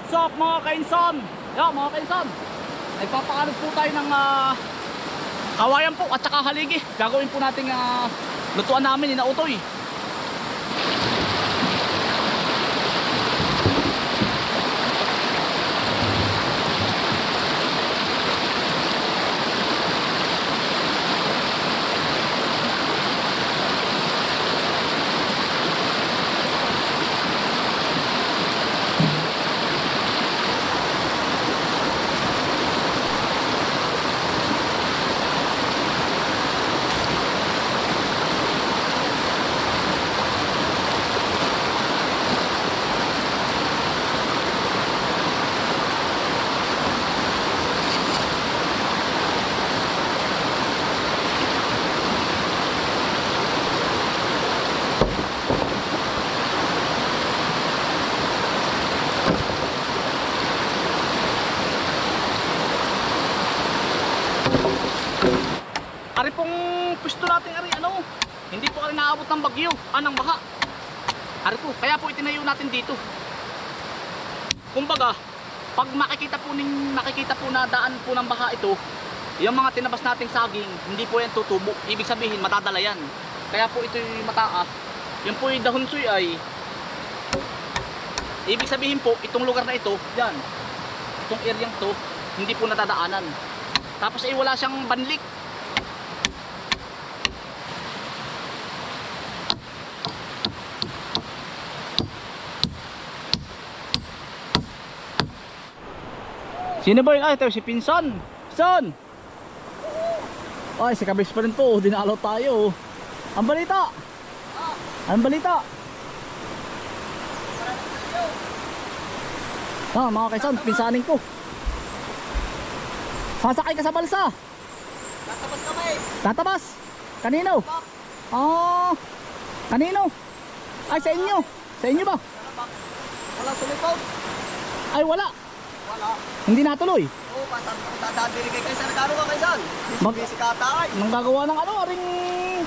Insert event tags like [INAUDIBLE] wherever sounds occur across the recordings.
What's up mga kainsan? Yeah, mga kainsan. Nagpapakalog po tayo ng ah, kawayan po at saka haligi. Gagawin po natin uh, lutuan namin inautoy. Ari pong pwesto natin ari ano, hindi po ari naabot ng bagyo, anang baha. Ari po, kaya po itinayo natin dito. Kumbaga, pag makikita po ning nakikita po na daan po ng baha ito, yung mga tinabas nating saging, hindi po yan tutubo. Ibig sabihin, matadala yan. Kaya po ito yung mataas. Yung po yung dahon suy ay Ibig sabihin po, itong lugar na ito, yan. Itong area to, hindi po natadaanan. Tapos ay wala siyang banlik. Sino ba yun? Ay, ito si Pinsan. Pinsan! Ay, si Kabis pa rin po. Dinalaw tayo. Ang balita! Ang balita! Ah, mga kaisan, pinsanin ko. Sasakay ka sa balsa. Tatapos kami. Tatabas. Kanino? Ah, kanino? Ay, sa inyo. Sa inyo ba? Walang sumipot. Ay, wala. Wala. Hindi natuloy. Oo, pasan. Dadadiri kay Kaysa. Nagkano ka Kaysan? Mag- Busy ka tay. Nang gagawa ng ano, aring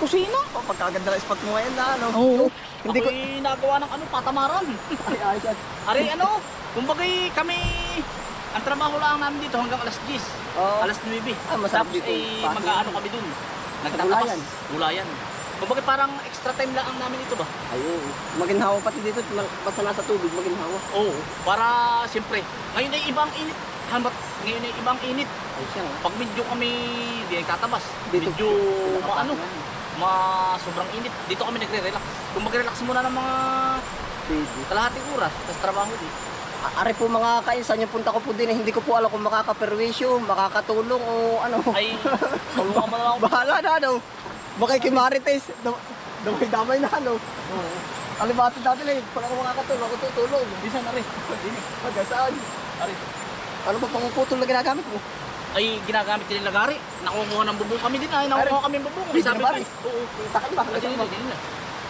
kusina. Oh, pagkaganda ng spot mo ngayon na ano. Oo. Hindi ko... Nagawa ng ano, patamaran. [LAUGHS] Ay, ayos yan. Ari, ano, kumbagay kami, ang trabaho lang namin dito hanggang alas 10. Oo. Alas 9. Ah, masarap Tapos ay Pasok. mag-ano kami dun. Nagtatabas. Gulayan. Gulayan. Kumbaga parang extra time lang ang namin ito ba? Ayun. Maginhawa pati dito. Basta nasa tubig, maginhawa. Oo. Para siyempre, ngayon ay ibang init. Hamat, ngayon ay ibang init. Ayos yan. Pag medyo kami di nagtatabas, Dito. medyo maano, ma sobrang init. Dito kami nagre-relax. Kung magre-relax muna ng mga Pwede. kalahating oras, tapos trabaho din. Ari po mga kainsan, yung punta ko po din, eh, hindi ko po alam kung makakaperwisyo, makakatulong o ano. Ay, [LAUGHS] tulungan mo na ako. Bahala na ano. Makikimarites. Dam- Damay-damay na ano. Oo. Alibati dati lang, pag ako makakatulong, ako tutulong. Bisa na rin. Magasaan. Ari. Ano ba pang putol na ginagamit mo? Ay, ginagamit din lagari. Nakukuha ng bubong kami din ay. Nakukuha kami ng bubong. Ay, Hindi sabi ko. ba? Oo. Takay ba? Kasi hindi, hindi na.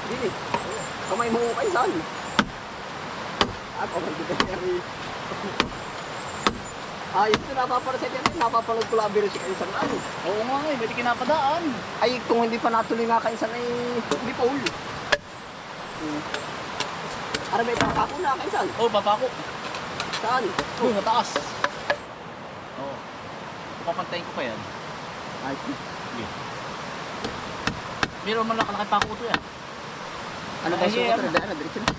Dili. Kamay mo kayo saan? Ako, hindi ka. Ah, ito napaparaset yan. Napapanood ko lang virus kayo sa ano. Oo nga eh, pwede kinapadaan. Ay, kung hindi pa natuloy nga kayo ay hindi pa uli. Hmm. Ara may pangkako na kayo saan? Oo, papako. Saan? Oo, mataas. Oo. Papantayin ko pa yan. Ay, Sige. Meron man lang kalaki pako ito yan. ano ba Ay, sukat ano? na? Diretso na.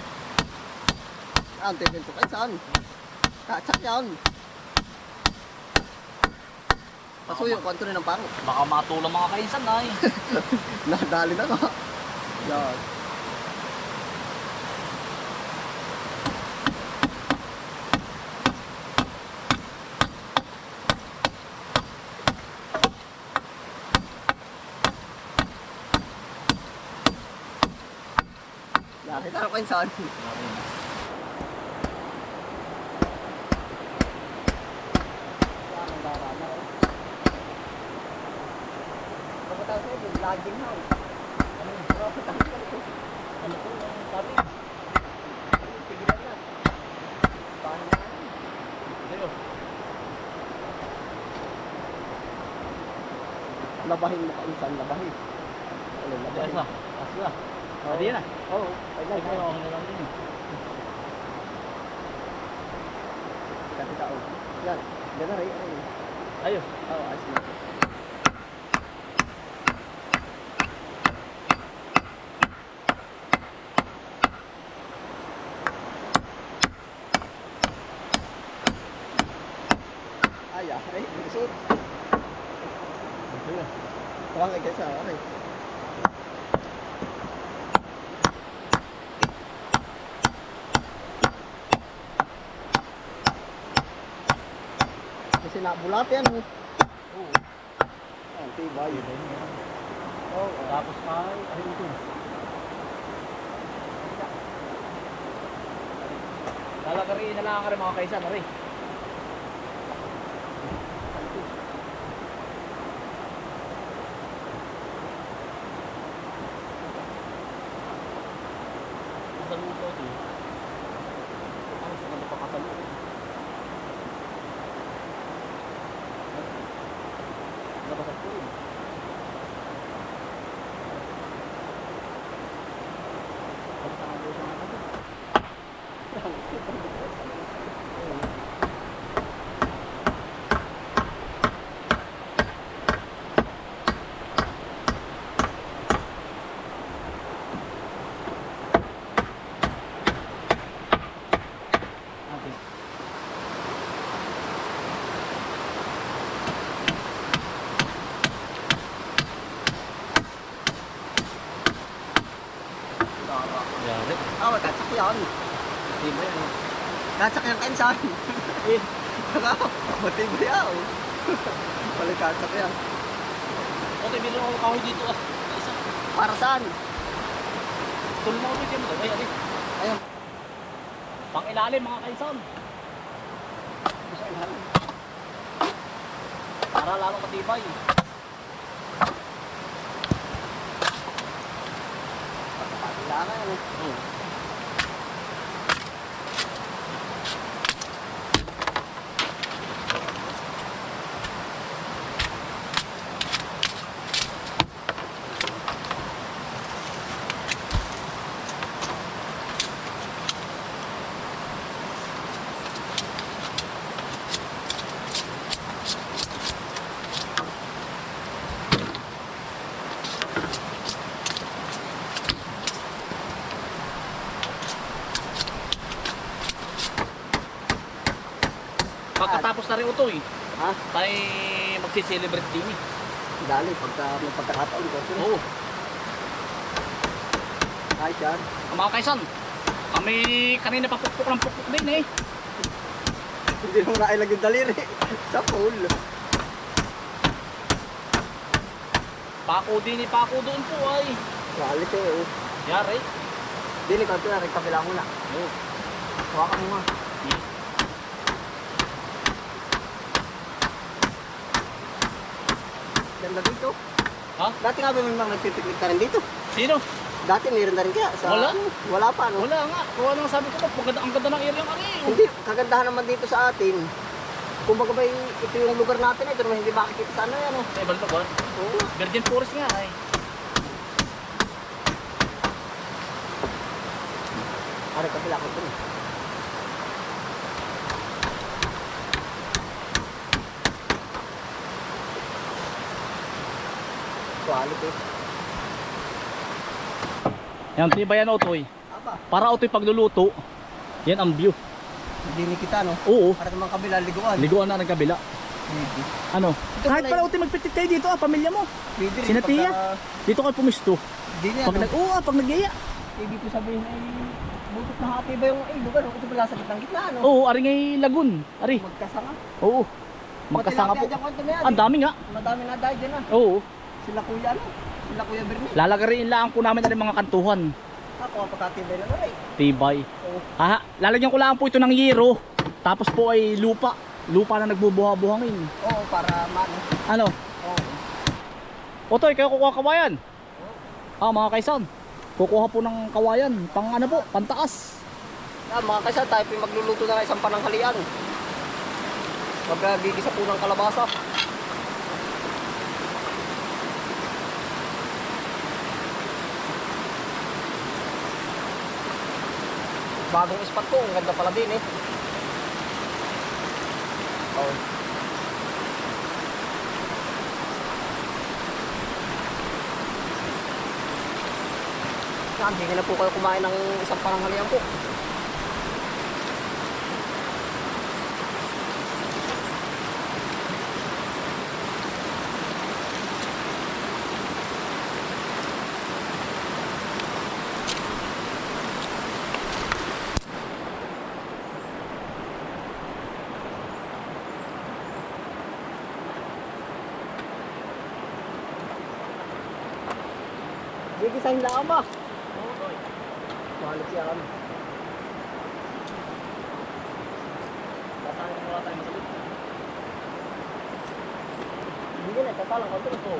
Ah, ang tebel ko kayo saan? Katsak yan. Pasuyo, kwanto rin ng pango. Baka matulang mga kainsan na eh. [LAUGHS] Nadali na ka. Yan. Nakita ko kayo saan. Laging na. Ano? Po, sabi. Tigilan na. Bahan na. Sa'yo. Labahin mo kainsan, labahin. Ano, labahin. Asa? Asa? Hindi na. Oo, ay Ay, lang. kaya ako na lang din eh. Ito, oh. Yan. Gana rin. Ayun. Oo, ayos na. Busot. Okay, kaysa, okay. Kasi nabulat yan. Oo. Ang tibay. Oo. Tapos ay, ay ito. Lalagari na lang ka rin mga kaisan, ari. Sa luto ito. Ano sa mga pakasalo? Nabasag ko yun. Okay. Yari. Ah, katsak yan. Di ba yan? Katsak yan kansan. Eh, Matibay yan. Pala katsak yan. okay, meron ako kahoy dito ah. Isa. Para saan? Tulong mo ko dito. Ay, ali. Ayun. Pang ilalim mga kaisan. Sa ilalim. Para lalo matibay. Kailangan eh. Oh. Ito eh. Ha? Tayo magsi-celebrate din eh. Dali, pagka may pagkakataon ko. Oo. Ay, yan. Ang mga kaisan, kami kanina papukpok ng pukpok din eh. Hindi mo na ilag yung daliri. Sa pool. Pako din eh, pako doon po ay. Quality eh. Yari. Dili ka ito na, kabila mo na. Oo. Hawakan mo nga. Ganda dito. Ha? Dati nga ba may mga nagpipiknik ka rin dito? Sino? Dati meron na rin kaya. Sa, Wala. Wala pa, no? Wala nga. Kung ano sabi ko, pagkada, ang ganda ng area oh. Hindi, kagandahan naman dito sa atin. Kung baga ba ito yung lugar natin, ito naman hindi makikita sa ano yan. Oh. Sa ibang lugar. Oo. Virgin Forest nga ay. Ari, kabila ko ito. Quality. Yan, tiba yan otoy. Aba, Para otoy pagluluto, yan ang view. hindi kita, no? Oo. Para naman kabila, liguan. Liguan na ng kabila. Pwede. Ano? Kahit pala pala otoy magpitit kayo dito ah, pamilya mo. Pwede rin. Sina Tia? pagka- Dito kayo pumisto. Hindi niya, Pag no? nag, oo ah, pag nagyaya. Ibig ko sabihin ay butot na hati ba yung ay lugar? Ito pala sa gitnang gitna, no? Oo, ari ngay lagun. Ari. Magkasanga. Oo. Magkasanga po. Ang dami nga. Madami na dahil dyan, ah. Oo. Sila kuya, ano? Sila kuya Bernie. Lalagariin lang po namin na mga kantuhan. Ako, pagkatibay na rin. Tibay. Oo. Ha, lalagyan ko lang po ito ng yero. Tapos po ay lupa. Lupa na nagbubuha-buhangin. Oo, para maano. Ano? Oo. Otoy, kayo kukuha kawayan. Ah, mga kaisan. Kukuha po ng kawayan. Pang ano po, pantaas. Ah, mga kaysa, tayo po magluluto na ng isang pananghalian. Magagigisa po ng kalabasa. Bagong spot ko, ang ganda pala din eh. Yan, hindi na po kayo kumain ng isang pananghalian po. Gigisahin lang ba? Mahalit yan. Basahin mo tayo masagot. Hindi na, kakalang konti ito.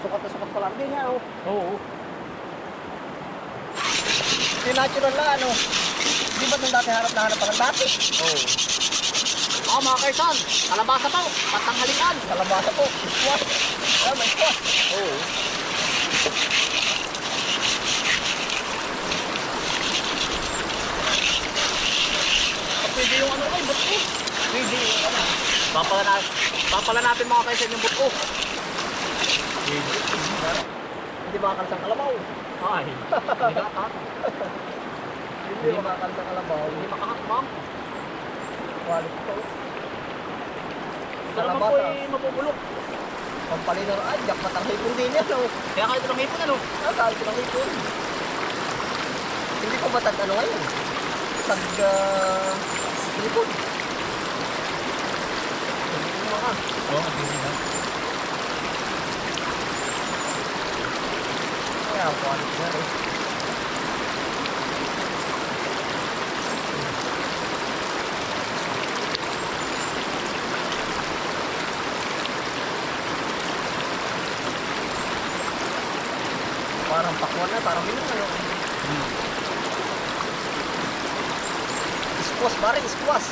Sukat na sukat pala. Hindi nga, oh. Oo. Yung natural lang, ano. Di ba nung dati harap na harap pa ng dati? Oo. Oh, mga kaisan, kalabasa po, patanghalian. Kalabasa po. Squash. Ah, may squash. Oo. Pwede yung ano ay buto. Pwede yung ano. Papala na, papala natin mga kaisan yung buto. Hindi makakalsang kalabaw. Ay, hindi ka Hindi makakalsang kalabaw. Hindi makakakbang. Quality to. Ito naman po ay mapupulok. Pampalino. Ay, yak matang hipon din yan, oh. Kaya kayo ng hipon ano? Ah, ko ng hipon. Hindi ko matag ano ngayon. Tag, uh, hipon. Ko mga. Oo, hindi na. Kaya, quality na rin. Parang pakwan na, parang minum ano. Squash, pare, squash.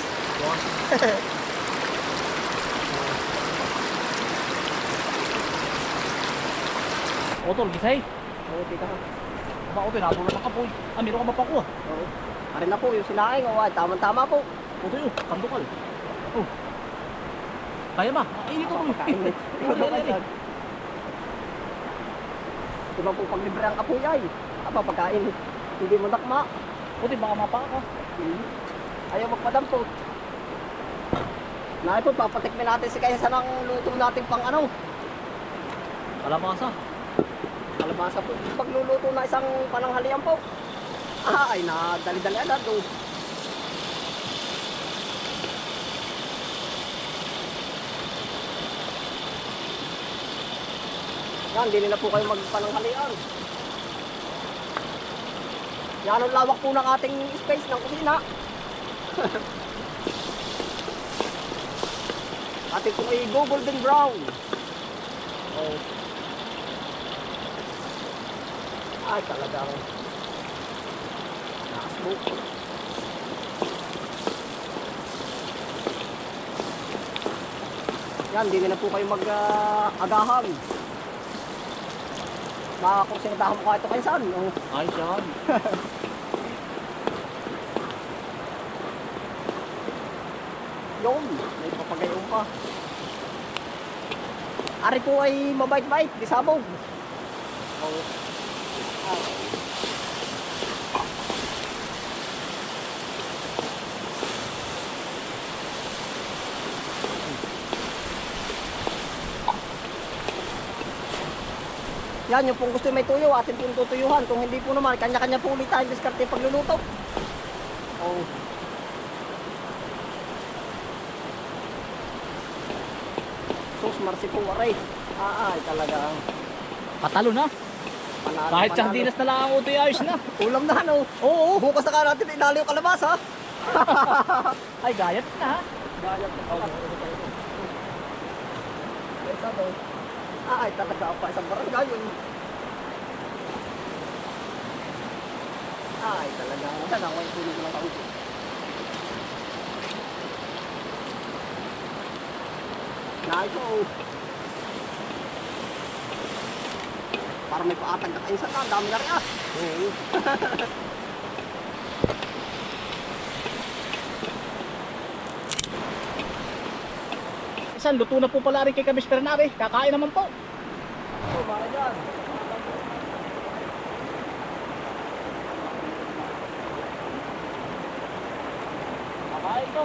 Otol, gisay. Oo, tita ka. Ba, Otol, natulog ang kapoy. Ah, meron ka ba pa ko ah? Oo. Pare na po, yung sinaing, oh, ay, tama-tama po. Otol, oh, kandukal. Oh. Kaya ba? Ah, init ako. Pagkain na. Oo, yan, yan, yan. Di ba po pag libre ang kapoy ay? Aba, pagkain. Hindi mo nakma. Otol, baka mapa ka. Ayaw magpadampot. Nai po, papatikmin natin si Kaysa ng luto natin pang ano. Kalabasa. Kalabasa po. Pagluluto na isang pananghalian po. Ah, ay nadali-dali agad oh. Yan, hindi na po kayo magpananghalian. Yan ang lawak po ng ating space ng kusina. [LAUGHS] Ating po ay go golden brown. Oh. Ay, talagang nakasmoke. Yan, hindi na po kayo mag-agahan. Makakursinitahan mo kahit ito kayo saan. Oh. Ay, yan. [LAUGHS] Yun, may papagayon pa. Ari po ay mabait-bait, di sabog. Oh. Yan, yung pong gusto may tuyo, atin pong tutuyuhan. Kung hindi po naman, kanya-kanya po ulit tayo diskarte pagluluto. Oh. Sus, marsi po, aray. Ah, ay, talagang Patalo na. Kahit sardinas na lang ang utoy ayos na. Ulam na, ano? Oo. Bukas na ka natin inali yung kalabasa. [LAUGHS] Ay, gayat na ha. Gaya po. Ito to. Ah, ay, talaga pa isang barangay yun. Ay, talaga. Saan ako yung tulog ko ng kaupo? Na ito. Para may paatag na kainsan na. Ang dami na rin ah. [LAUGHS] Oo. Isan, luto na po pala rin kay Kabis Bernare. Kakain naman po. Oo, baka dyan. Kakain ko.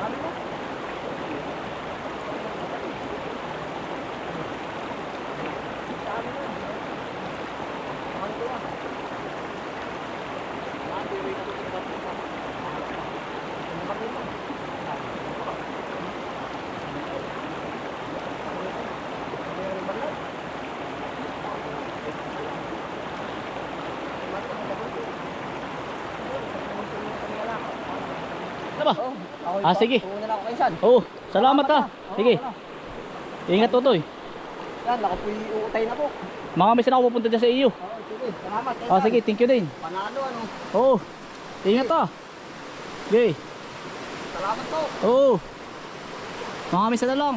Ano ba? Oo, ako Ah, pa- sige. Tuuna na ako kainsan. Oo, salamat ah. Sige, ingat Totoy. Yan, uutay na po. Mga misan ako pupunta dyan sa iyo. Oo, sige. Salamat. Ah, sige, thank you din. Panalo ano. Oo, ingat ah. Okay, Salamat po. oo. Mga misan na lang.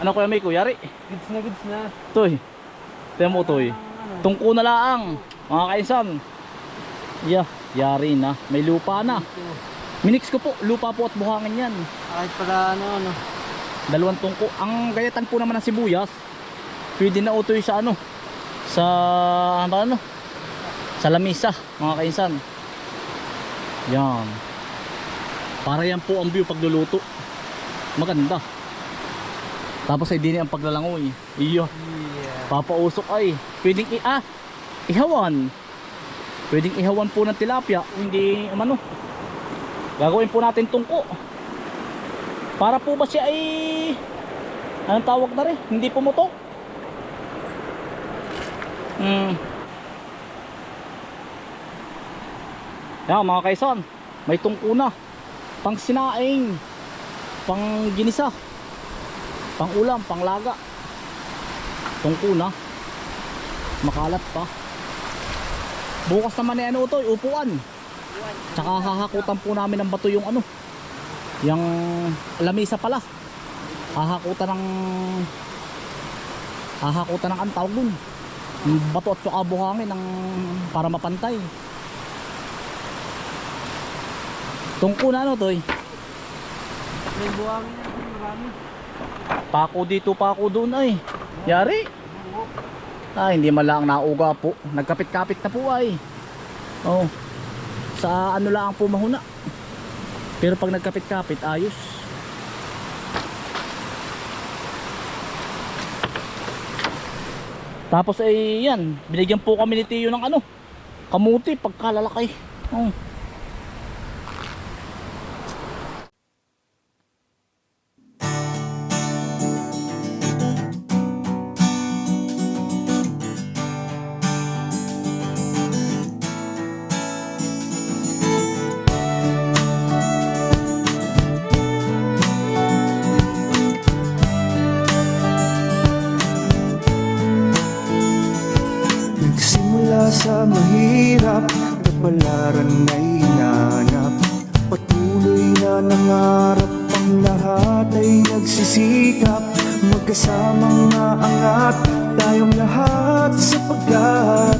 Ano kuya may kuyari? Goods na goods na. Toy. Tingnan mo toy. Tungko na laang. Mga kainsan. Yeah, yari na. May lupa na. Minix ko po, lupa po at buhangin yan. Kahit pala ano ano. Dalawang tungko. Ang gayatan po naman ng sibuyas, pwede na utoy sa ano, sa ano, ano sa lamisa, mga kainsan. Yan. Para yan po ang view pagluluto. Maganda. Tapos ay dini ang paglalangoy. Iyo. Yeah. Papausok ay. Pwedeng i ah, ihawan. Pwedeng ihawan po ng tilapia. Hindi umano. Gagawin po natin tungko. Para po ba siya ay anong tawag na rin? Hindi pumutok. Hmm. Yan mga kaisan, may tungko na. Pang sinaing, pang ginisa, pang ulam, pang laga. Tungko na. Makalat pa. Bukas naman ay ano to, upuan. Tsaka hahakutan po namin ng bato yung ano. Yung lamisa pala. Hahakutan ng hahakutan ng ang tawag dun. Bato at saka buhangin ng para mapantay. Tungko na ano to eh. May buwangin na marami. Pako dito, pako doon ay. Yari. Ah, hindi man lang nauga po. Nagkapit-kapit na po ay. Oh. Sa ano lang po mahuna. Pero pag nagkapit-kapit, ayos. Tapos ay yan, binigyan po kami ni Tiyo ng ano, kamuti pagkalalaki. Oh. Magsikap Magkasamang maangat Tayong lahat sapagkat